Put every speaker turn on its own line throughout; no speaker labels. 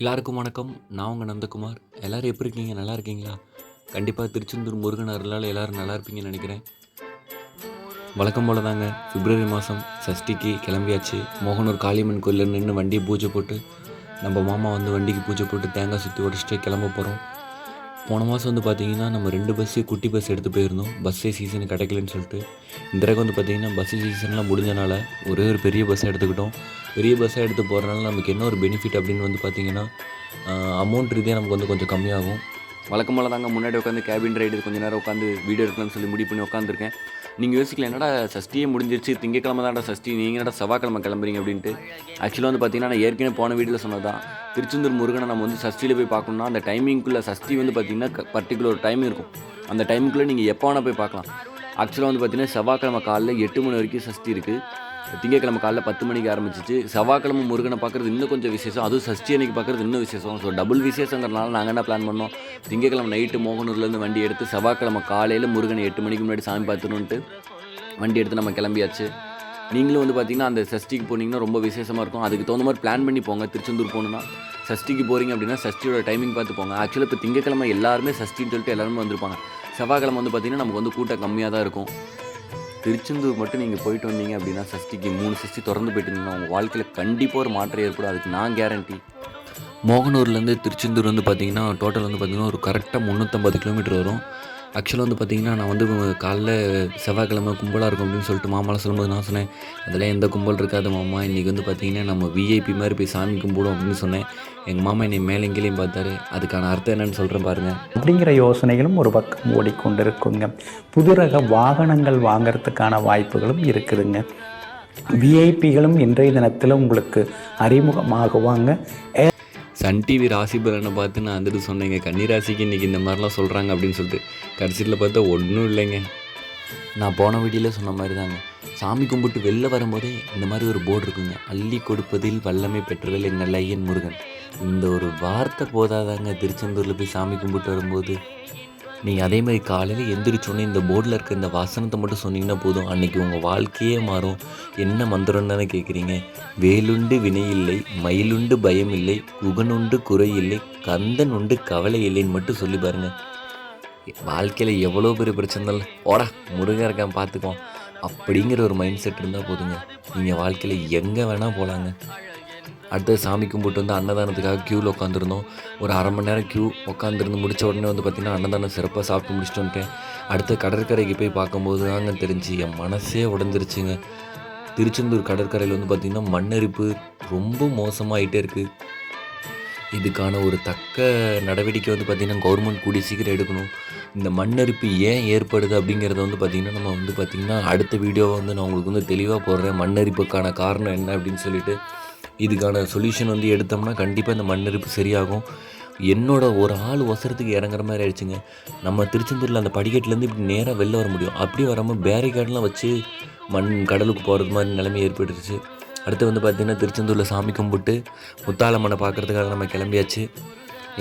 எல்லாருக்கும் வணக்கம் நான் உங்கள் நந்தகுமார் எல்லோரும் எப்படி இருக்கீங்க நல்லா இருக்கீங்களா கண்டிப்பாக திருச்செந்தூர் முருகன் அருளால் எல்லோரும் நல்லா இருப்பீங்கன்னு நினைக்கிறேன் வழக்கம் போல் தாங்க பிப்ரவரி மாதம் சஷ்டிக்கு கிளம்பியாச்சு மோகனூர் காளியம்மன் கோயிலில் நின்று வண்டியை பூஜை போட்டு நம்ம மாமா வந்து வண்டிக்கு பூஜை போட்டு தேங்காய் சுற்றி உடச்சிட்டு கிளம்ப போகிறோம் போன மாதம் வந்து பார்த்திங்கன்னா நம்ம ரெண்டு பஸ்ஸு குட்டி பஸ் எடுத்து போயிருந்தோம் பஸ்ஸே சீசன் கிடைக்கலன்னு சொல்லிட்டு இந்த தடவை வந்து பார்த்திங்கன்னா பஸ்ஸு சீசன்லாம் முடிஞ்சனால ஒரே ஒரு பெரிய பஸ்ஸாக எடுத்துக்கிட்டோம் பெரிய பஸ்ஸாக எடுத்து போகிறனால நமக்கு என்ன ஒரு பெனிஃபிட் அப்படின்னு வந்து பார்த்திங்கன்னா அமௌண்ட் ரீதியாக நமக்கு வந்து கொஞ்சம் கம்மியாகும் வழக்கமாக தாங்க முன்னாடி உட்காந்து கேபின் ரைடு கொஞ்சம் நேரம் உட்காந்து வீடியோ எடுக்கலாம்னு சொல்லி முடிவு பண்ணி உட்காந்துருக்கேன் நீங்கள் யோசிக்கல என்னடா சஷ்டியே முடிஞ்சிருச்சு திங்கக்கிழமை தான்டா சஷ்டி நீங்கள் என்னடா செவ்வாய்க்கிழமை கிளம்புறீங்க அப்படின்ட்டு ஆக்சுவலாக வந்து பார்த்திங்கன்னா நான் ஏற்கனவே போன வீட்டில் சொன்னதான் திருச்செந்தூர் முருகனை நம்ம வந்து சஷ்டியில் போய் பார்க்கணும்னா அந்த டைமிங்குள்ளே சஷ்டி வந்து பார்த்திங்கன்னா பர்டிகுலர் டைம் இருக்கும் அந்த டைமுக்குள்ளே நீங்கள் எப்போ வேணால் போய் பார்க்கலாம் ஆக்சுவலாக வந்து பார்த்திங்கன்னா செவ்வாய்க்கிழமை காலையில் எட்டு மணி வரைக்கும் சஷ்டி இருக்குது திங்கக்கிழமை காலையில் பத்து மணிக்கு ஆரம்பிச்சிச்சு செவ்வாய்க்கிழமை முருகனை பார்க்குறது இன்னும் கொஞ்சம் விசேஷம் அதுவும் சஷ்டி அன்னைக்கு பார்க்குறது இன்னும் விசேஷம் ஸோ டபுள் விசேஷங்கிறனால நாங்கள் என்ன பிளான் பண்ணோம் திங்கக்கிழமை நைட்டு மோகனூர்லேருந்து வண்டி எடுத்து செவ்வாய்க்கிழமை காலையில் முருகனை எட்டு மணிக்கு முன்னாடி சாமி பார்த்துணுன்ட்டு வண்டி எடுத்து நம்ம கிளம்பியாச்சு நீங்களும் வந்து பார்த்திங்கன்னா அந்த சஷ்டிக்கு போனீங்கன்னா ரொம்ப விசேஷமாக இருக்கும் அதுக்கு தகுந்த மாதிரி பிளான் பண்ணி போங்க திருச்செந்தூர் போகணுன்னா சஷ்டிக்கு போகிறீங்க அப்படின்னா சஷ்டியோட டைமிங் பார்த்து போங்க ஆக்சுவலாக இப்போ திங்கக்கிழமை எல்லாருமே சஷ்டின்னு சொல்லிட்டு எல்லாருமே வந்திருப்பாங்க செவ்வாய்க்கிழமை வந்து பார்த்திங்கன்னா நமக்கு வந்து கூட்டம் கம்மியாக தான் இருக்கும் திருச்செந்தூர் மட்டும் நீங்கள் போயிட்டு வந்தீங்க அப்படின்னா சஷ்டிக்கு மூணு சஷ்டி திறந்து போயிட்டு இருந்தீங்கன்னா உங்கள் வாழ்க்கையில் கண்டிப்பாக ஒரு மாற்றம் ஏற்படும் அதுக்கு நான் கேரண்டி மோகனூர்லேருந்து திருச்செந்தூர் வந்து பார்த்திங்கன்னா டோட்டல் வந்து பார்த்திங்கன்னா ஒரு கரெக்டாக முந்நூற்றம்பது கிலோமீட்டர் வரும் ஆக்சுவலாக வந்து பார்த்திங்கன்னா நான் வந்து காலைல செவ்வாய்க்கிழமை கும்பலாக இருக்கும் அப்படின்னு சொல்லிட்டு மாமாவில் சொல்லும்போது நான் சொன்னேன் அதெல்லாம் எந்த கும்பல் இருக்காது மாமா இன்றைக்கி வந்து பார்த்திங்கன்னா நம்ம விஐபி மாதிரி போய் சாமி கும்பிடும் அப்படின்னு சொன்னேன் எங்கள் மாமா என்னை மேலே பார்த்தாரு அதுக்கான அர்த்தம் என்னென்னு சொல்கிறேன் பாருங்கள்
அப்படிங்கிற யோசனைகளும் ஒரு பக்கம் ஓடிக்கொண்டிருக்குங்க புது புதுரக வாகனங்கள் வாங்கிறதுக்கான வாய்ப்புகளும் இருக்குதுங்க விஐபிகளும் இன்றைய தினத்தில் உங்களுக்கு அறிமுகமாகுவாங்க சன் டிவி ராசி பலனை பார்த்து நான் வந்துட்டு சொன்னேங்க கன்னிராசிக்கு இன்றைக்கி இந்த மாதிரிலாம் சொல்கிறாங்க அப்படின்னு சொல்லிட்டு கடைசியில் பார்த்தா ஒன்றும் இல்லைங்க
நான் போன வீடியோவில் சொன்ன மாதிரி தாங்க சாமி கும்பிட்டு வெளில வரும்போதே இந்த மாதிரி ஒரு போர்டு இருக்குங்க அள்ளி கொடுப்பதில் வல்லமை பெற்றதில் என்ன லையன் முருகன் இந்த ஒரு வார்த்தை போதாதாங்க திருச்செந்தூரில் போய் சாமி கும்பிட்டு வரும்போது நீங்கள் அதே மாதிரி காலையில் எந்திரிச்சோன்னே இந்த போர்டில் இருக்க இந்த வாசனத்தை மட்டும் சொன்னீங்கன்னா போதும் அன்றைக்கி உங்கள் வாழ்க்கையே மாறும் என்ன மந்திரம் தானே கேட்குறீங்க வேலுண்டு வினை இல்லை மயிலுண்டு பயம் இல்லை குகனுண்டு குறை இல்லை கந்தன் உண்டு கவலை இல்லைன்னு மட்டும் சொல்லி பாருங்கள் வாழ்க்கையில் எவ்வளோ பெரிய பிரச்சனை இல்லை ஓடா முருகன் இருக்கான் பார்த்துக்குவோம் அப்படிங்கிற ஒரு மைண்ட் செட் இருந்தால் போதுங்க நீங்கள் வாழ்க்கையில் எங்கே வேணால் போகலாங்க அடுத்தது சாமி கும்பிட்டு வந்து அன்னதானத்துக்காக க்யூவில் உட்காந்துருந்தோம் ஒரு அரை மணி நேரம் க்யூ உட்காந்துருந்து முடித்த உடனே வந்து பார்த்திங்கன்னா அன்னதானம் சிறப்பாக சாப்பிட்டு முடிச்சுட்டு வந்துட்டேன் அடுத்து கடற்கரைக்கு போய் பார்க்கும்போது தாங்க தெரிஞ்சு என் மனசே உடஞ்சிருச்சுங்க திருச்செந்தூர் கடற்கரையில் வந்து பார்த்திங்கன்னா மண்ணரிப்பு ரொம்ப மோசமாகிட்டே இருக்குது இதுக்கான ஒரு தக்க நடவடிக்கை வந்து பார்த்திங்கன்னா கவர்மெண்ட் கூடிய சீக்கிரம் எடுக்கணும் இந்த மண்ணரிப்பு ஏன் ஏற்படுது அப்படிங்கிறத வந்து பார்த்திங்கன்னா நம்ம வந்து பார்த்திங்கன்னா அடுத்த வீடியோவை வந்து நான் உங்களுக்கு வந்து தெளிவாக போடுறேன் மண்ணரிப்புக்கான காரணம் என்ன அப்படின்னு சொல்லிட்டு இதுக்கான சொல்யூஷன் வந்து எடுத்தோம்னா கண்டிப்பாக இந்த மண்ணெடுப்பு சரியாகும் என்னோட ஒரு ஆள் ஒசரத்துக்கு இறங்குற மாதிரி ஆயிடுச்சுங்க நம்ம திருச்செந்தூரில் அந்த படிக்கட்டுலேருந்து இப்படி நேராக வெளில வர முடியும் அப்படி வராமல் பேரிகேட்லாம் வச்சு மண் கடலுக்கு போகிறது மாதிரி நிலைமை ஏற்பட்டுருச்சு அடுத்து வந்து பார்த்திங்கன்னா திருச்செந்தூரில் சாமி கும்பிட்டு மண்ணை பார்க்குறதுக்காக நம்ம கிளம்பியாச்சு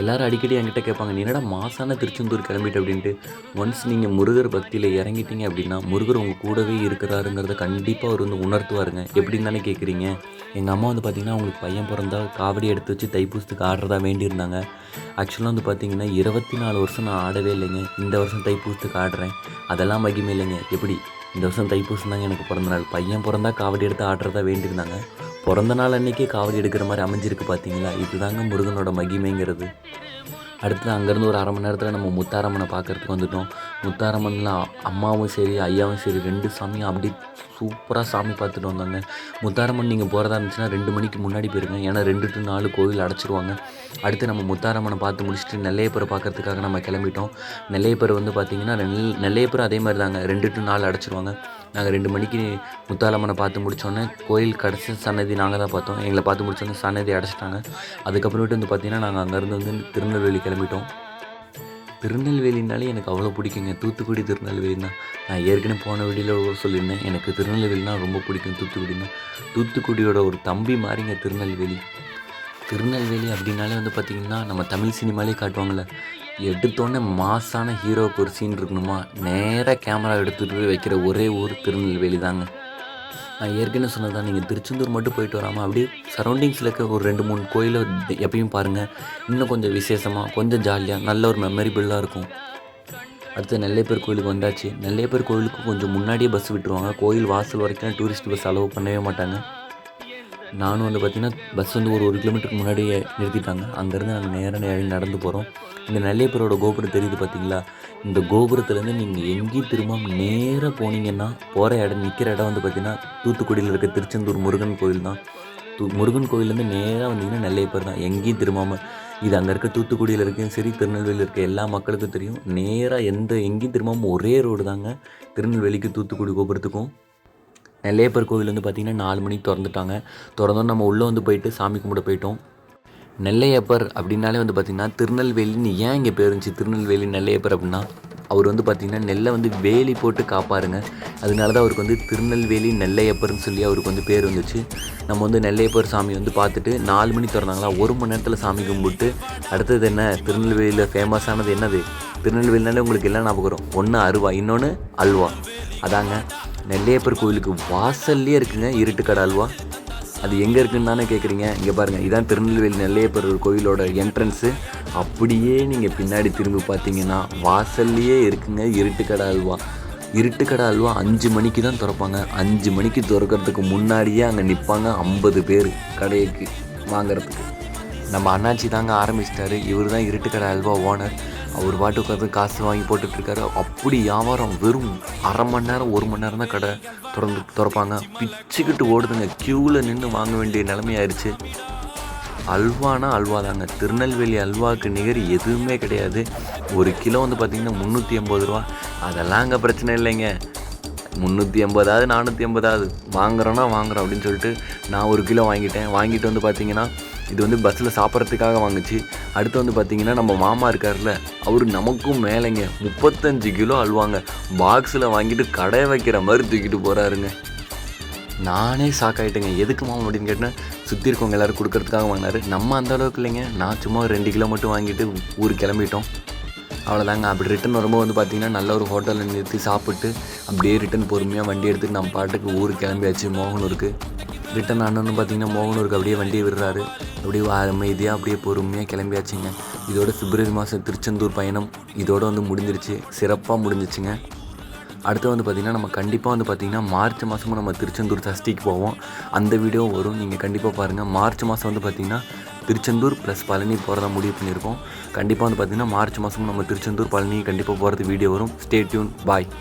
எல்லாரும் அடிக்கடி என்கிட்ட கேட்பாங்க நீ என்னடா மாசான திருச்செந்தூர் கிளம்பிட்டு அப்படின்ட்டு ஒன்ஸ் நீங்கள் முருகர் பக்தியில் இறங்கிட்டீங்க அப்படின்னா முருகர் உங்கள் கூடவே இருக்கிறாருங்கிறத கண்டிப்பாக அவர் வந்து உணர்த்துவாருங்க எப்படின்னு தானே கேட்குறீங்க எங்கள் அம்மா வந்து பார்த்தீங்கன்னா அவங்களுக்கு பையன் பிறந்தா காவடி எடுத்து வச்சு தைப்பூசத்துக்கு ஆடுறதா வேண்டியிருந்தாங்க ஆக்சுவலாக வந்து பார்த்தீங்கன்னா இருபத்தி நாலு வருஷம் நான் ஆடவே இல்லைங்க இந்த வருஷம் தைப்பூசத்துக்கு ஆடுறேன் அதெல்லாம் மகிமை இல்லைங்க எப்படி இந்த வருஷம் தைப்பூசம் தாங்க எனக்கு பிறந்த நாள் பையன் பிறந்தா காவடி எடுத்து ஆடுறதா வேண்டியிருந்தாங்க பிறந்த நாள் அன்றைக்கே காவடி எடுக்கிற மாதிரி அமைஞ்சிருக்கு பார்த்தீங்களா இதுதாங்க முருகனோட மகிமைங்கிறது அடுத்து அங்கேருந்து ஒரு அரை மணி நேரத்தில் நம்ம முத்தாரம்மனை பார்க்குறதுக்கு வந்துட்டோம் முத்தாரம்மன் அம்மாவும் சரி ஐயாவும் சரி ரெண்டு சாமியும் அப்படி சூப்பராக சாமி பார்த்துட்டு வந்தாங்க முத்தாரம்மன் நீங்கள் போகிறதா இருந்துச்சுன்னா ரெண்டு மணிக்கு முன்னாடி போயிருங்க ஏன்னா ரெண்டு டு நாலு கோவில் அடைச்சிருவாங்க அடுத்து நம்ம முத்தாரம்மனை பார்த்து முடிச்சுட்டு நெல்லையப்பரை பார்க்குறதுக்காக நம்ம கிளம்பிட்டோம் நெல்லையப்பர் வந்து பார்த்திங்கன்னா நெல் நெல்லையப்பர் அதே மாதிரி தாங்க ரெண்டு டு நாலு அடைச்சிருவாங்க நாங்கள் ரெண்டு மணிக்கு முத்தாலம்மனை பார்த்து முடித்தோன்னே கோயில் கடைசி சன்னதி நாங்கள் தான் பார்த்தோம் எங்களை பார்த்து முடிச்சோன்னே சன்னதி அடைச்சிட்டாங்க அதுக்கப்புறமேட்டு வந்து பார்த்திங்கன்னா நாங்கள் அங்கேருந்து வந்து திருநெல்வேலி கிளம்பிட்டோம் திருநெல்வேலினாலே எனக்கு அவ்வளோ பிடிக்குங்க தூத்துக்குடி திருநெல்வேலி தான் நான் ஏற்கனவே போன வெளியில் சொல்லியிருந்தேன் எனக்கு திருநெல்வேலினா ரொம்ப பிடிக்கும் தூத்துக்குடின்னா தூத்துக்குடியோட ஒரு தம்பி மாதிரிங்க திருநெல்வேலி திருநெல்வேலி அப்படின்னாலே வந்து பார்த்திங்கன்னா நம்ம தமிழ் சினிமாலே காட்டுவாங்கள்ல எடுத்தோடனே மாசான ஹீரோவுக்கு ஒரு சீன் இருக்கணுமா நேராக கேமரா எடுத்துகிட்டு போய் வைக்கிற ஒரே ஊர் திருநெல்வேலி தாங்க நான் ஏற்கனவே தான் நீங்கள் திருச்செந்தூர் மட்டும் போயிட்டு வராமல் அப்படியே சரௌண்டிங்ஸில் இருக்க ஒரு ரெண்டு மூணு கோயிலை எப்பயும் பாருங்கள் இன்னும் கொஞ்சம் விசேஷமாக கொஞ்சம் ஜாலியாக நல்ல ஒரு மெமரிபிளாக இருக்கும் அடுத்து பேர் கோயிலுக்கு வந்தாச்சு பேர் கோயிலுக்கு கொஞ்சம் முன்னாடியே பஸ் விட்டுருவாங்க கோயில் வாசல் வரைக்கும் டூரிஸ்ட் பஸ் அலோவ் பண்ணவே மாட்டாங்க நானும் வந்து பார்த்திங்கன்னா பஸ் வந்து ஒரு ஒரு கிலோமீட்டருக்கு முன்னாடியே நிறுத்திட்டாங்க அங்கேருந்து நாங்கள் நேராக நேரம் நடந்து போகிறோம் இந்த நல்லையப்பரோட கோபுரம் தெரியுது பார்த்தீங்களா இந்த கோபுரத்துலேருந்து நீங்கள் எங்கேயும் திரும்பாமல் நேராக போனீங்கன்னா போகிற இடம் நிற்கிற இடம் வந்து பார்த்திங்கன்னா தூத்துக்குடியில் இருக்க திருச்செந்தூர் முருகன் கோயில் தான் தூ முருகன் கோயிலேருந்து நேராக வந்தீங்கன்னா நெல்லையப்பர் தான் எங்கேயும் திரும்பாமல் இது அங்கே இருக்க தூத்துக்குடியில் இருக்கும் சரி திருநெல்வேலியில் இருக்க எல்லா மக்களுக்கும் தெரியும் நேராக எந்த எங்கேயும் திரும்பாமல் ஒரே ரோடு தாங்க திருநெல்வேலிக்கு தூத்துக்குடி கோபுரத்துக்கும் நெல்லையப்பர் கோவில் வந்து பார்த்திங்கன்னா நாலு மணிக்கு திறந்துட்டாங்க திறந்தோன்னு நம்ம உள்ளே வந்து போயிட்டு சாமி கும்பிட போயிட்டோம் நெல்லையப்பர் அப்படின்னாலே வந்து பார்த்திங்கன்னா திருநெல்வேலின்னு ஏன் இங்கே பேர் இருந்துச்சு திருநெல்வேலி நெல்லையப்பர் அப்படின்னா அவர் வந்து பார்த்திங்கன்னா நெல்லை வந்து வேலி போட்டு காப்பாருங்க அதனால தான் அவருக்கு வந்து திருநெல்வேலி நெல்லையப்பர்னு சொல்லி அவருக்கு வந்து பேர் வந்துச்சு நம்ம வந்து நெல்லையப்பர் சாமி வந்து பார்த்துட்டு நாலு மணி திறந்தாங்களா ஒரு மணி நேரத்தில் சாமி கும்பிட்டு அடுத்தது என்ன திருநெல்வேலியில் ஃபேமஸானது என்னது திருநெல்வேலினாலே உங்களுக்கு எல்லாம் ஞாபகம் வரும் ஒன்று அருவா இன்னொன்று அல்வா அதாங்க நெல்லையப்பர் கோயிலுக்கு வாசல்லே இருக்குங்க இருட்டு கடால்வா அல்வா அது எங்கே இருக்குன்னு தானே கேட்குறீங்க இங்கே பாருங்கள் இதான் திருநெல்வேலி நெல்லையப்பர் கோயிலோட என்ட்ரன்ஸு அப்படியே நீங்கள் பின்னாடி திரும்பி பார்த்தீங்கன்னா வாசல்லையே இருக்குங்க இருட்டு கடை அல்வா இருட்டு கடை அல்வா அஞ்சு மணிக்கு தான் திறப்பாங்க அஞ்சு மணிக்கு திறக்கிறதுக்கு முன்னாடியே அங்கே நிற்பாங்க ஐம்பது பேர் கடைக்கு வாங்கிறதுக்கு நம்ம அண்ணாச்சி தாங்க ஆரம்பிச்சிட்டாரு இவர் தான் இருட்டுக்கடை அல்வா ஓனர் அவர் பாட்டு உட்காந்து காசு வாங்கி போட்டுட்ருக்காரு அப்படி வியாபாரம் வெறும் அரை மணி நேரம் ஒரு மணி நேரம் தான் கடை திறந்து திறப்பாங்க பிச்சுக்கிட்டு ஓடுதுங்க க்யூவில் நின்று வாங்க வேண்டிய நிலைமையாயிருச்சு அல்வானா அல்வா தாங்க திருநெல்வேலி அல்வாவுக்கு நிகர் எதுவுமே கிடையாது ஒரு கிலோ வந்து பார்த்திங்கன்னா முந்நூற்றி எண்பது ரூபா அதெல்லாம் அங்கே பிரச்சனை இல்லைங்க முந்நூற்றி எண்பதாவது நானூற்றி எண்பதாவது வாங்குறோன்னா வாங்குறோம் அப்படின்னு சொல்லிட்டு நான் ஒரு கிலோ வாங்கிட்டேன் வாங்கிட்டு வந்து பார்த்திங்கன்னா இது வந்து பஸ்ஸில் சாப்பிட்றதுக்காக வாங்குச்சு அடுத்து வந்து பார்த்திங்கன்னா நம்ம மாமா இருக்கார்ல அவர் நமக்கும் மேலேங்க முப்பத்தஞ்சு கிலோ அழுவாங்க பாக்ஸில் வாங்கிட்டு கடையை வைக்கிற மாதிரி தூக்கிட்டு போகிறாருங்க நானே ஷாக் ஆகிட்டேங்க எதுக்கு மாமா அப்படின்னு கேட்டேன் சுற்றி இருக்கவங்க எல்லோரும் கொடுக்கறதுக்காக வாங்கினாரு நம்ம அந்த அளவுக்கு இல்லைங்க நான் சும்மா ஒரு ரெண்டு கிலோ மட்டும் வாங்கிட்டு ஊர் கிளம்பிட்டோம் அவ்வளோதாங்க அப்படி ரிட்டன் வரும்போது வந்து பார்த்திங்கன்னா நல்ல ஒரு ஹோட்டலில் நிறுத்தி சாப்பிட்டு அப்படியே ரிட்டன் பொறுமையாக வண்டி எடுத்துட்டு நம்ம பாட்டுக்கு ஊருக்கு கிளம்பியாச்சு மோகனூருக்கு ரிட்டன் ஆனோன்னு பார்த்தீங்கன்னா மோகனூருக்கு அப்படியே வண்டியை விடுறாரு அப்படியே அமைதியாக அப்படியே பொறுமையாக கிளம்பியாச்சுங்க இதோட பிப்ரவரி மாதம் திருச்செந்தூர் பயணம் இதோட வந்து முடிஞ்சிருச்சு சிறப்பாக முடிஞ்சிச்சுங்க அடுத்து வந்து பார்த்திங்கன்னா நம்ம கண்டிப்பாக வந்து பார்த்திங்கன்னா மார்ச் மாதமும் நம்ம திருச்செந்தூர் சஷ்டிக்கு போவோம் அந்த வீடியோ வரும் நீங்கள் கண்டிப்பாக பாருங்கள் மார்ச் மாதம் வந்து பார்த்திங்கன்னா திருச்செந்தூர் ப்ளஸ் பழனி போகிறதா முடிவு பண்ணியிருக்கோம் கண்டிப்பாக வந்து பார்த்திங்கன்னா மார்ச் மாதமும் நம்ம திருச்செந்தூர் பழனி கண்டிப்பாக போகிறது வீடியோ வரும் ஸ்டே டியூன் பாய்